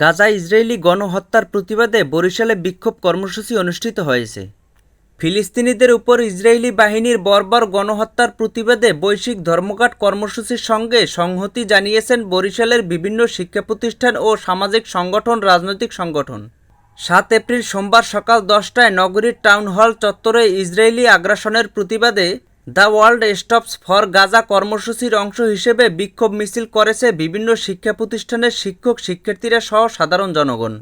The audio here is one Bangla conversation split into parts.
গাজা ইসরায়েলি গণহত্যার প্রতিবাদে বরিশালে বিক্ষোভ কর্মসূচি অনুষ্ঠিত হয়েছে। ফিলিস্তিনিদের উপর ইসরায়েলি বাহিনীর বর্বর গণহত্যার প্রতিবাদে বৈশ্বিক ধর্মঘট কর্মসূচির সঙ্গে সংহতি জানিয়েছেন বরিশালের বিভিন্ন শিক্ষা প্রতিষ্ঠান ও সামাজিক সংগঠন, রাজনৈতিক সংগঠন। সাত এপ্রিল সোমবার সকাল দশটায় নগরীর টাউন হল চত্বরে ইসরায়েলি আগ্রাসনের প্রতিবাদে the world stops for Gaza কর্মসূচির অংশ হিসেবে বিক্ষোভ মিছিল করেছে বিভিন্ন শিক্ষা প্রতিষ্ঠানের শিক্ষক শিক্ষার্থীরা সহ সাধারণ জনগণ।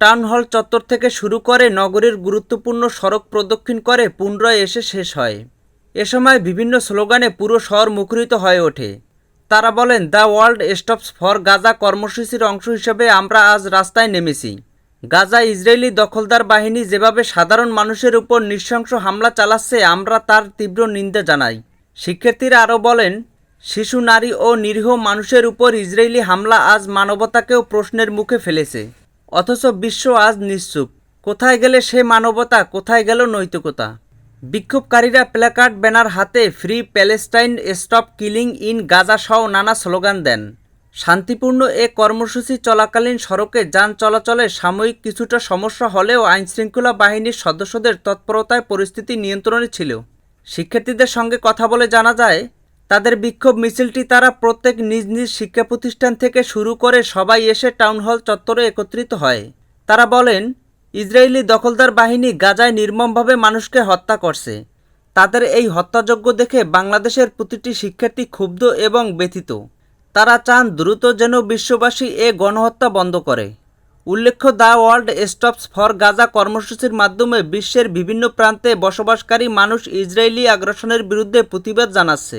টাউন হল চত্বর থেকে শুরু করে নগরীর গুরুত্বপূর্ণ সড়ক প্রদক্ষিণ করে পুনরায় এসে শেষ হয়। এ সময় বিভিন্ন স্লোগানে পুরো শহর মুখরিত হয়ে ওঠে। তারা বলেন, the world stops for Gaza কর্মসূচির অংশ হিসেবে আমরা আজ রাস্তায় নেমেছি। গাজা ইসরায়েলি দখলদার বাহিনী যেভাবে সাধারণ মানুষের উপর নৃশংস হামলা চালাচ্ছে, আমরা তার তীব্র নিন্দা জানাই। শিক্ষার্থীরা আরও বলেন, শিশু, নারী ও নিরীহ মানুষের উপর ইসরায়েলি হামলা আজ মানবতাকেও প্রশ্নের মুখে ফেলেছে। অথচ বিশ্ব আজ নিশ্চুপ। কোথায় গেলে সে মানবতা, কোথায় গেল নৈতিকতা? বিক্ষোভকারীরা প্ল্যাকার্ড, ব্যানার হাতে free Palestine stop killing in Gaza সহ নানা স্লোগান দেন। শান্তিপূর্ণ এ কর্মসূচি চলাকালীন সড়কে যান চলাচলে সাময়িক কিছুটা সমস্যা হলেও আইনশৃঙ্খলা বাহিনীর সদস্যদের তৎপরতায় পরিস্থিতি নিয়ন্ত্রণে ছিল। শিক্ষার্থীদের সঙ্গে কথা বলে জানা যায়, তাদের বিক্ষোভ মিছিলটি তারা প্রত্যেক নিজ নিজ শিক্ষা প্রতিষ্ঠান থেকে শুরু করে সবাই এসে টাউন হল চত্বরে একত্রিত হয়। তারা বলেন, ইসরায়েলি দখলদার বাহিনী গাজায় নির্মমভাবে মানুষকে হত্যা করছে। তাদের এই হত্যাযজ্ঞ দেখে বাংলাদেশের প্রতিটি শিক্ষার্থী ক্ষুব্ধ এবং ব্যথিত। তারা চান দ্রুত যেন বিশ্ববাসী এ গণহত্যা বন্ধ করে। উল্লেখ্য, the world stops for Gaza কর্মসূচির মাধ্যমে বিশ্বের বিভিন্ন প্রান্তে বসবাসকারী মানুষ ইসরায়েলি আগ্রাসনের বিরুদ্ধে প্রতিবাদ জানাচ্ছে।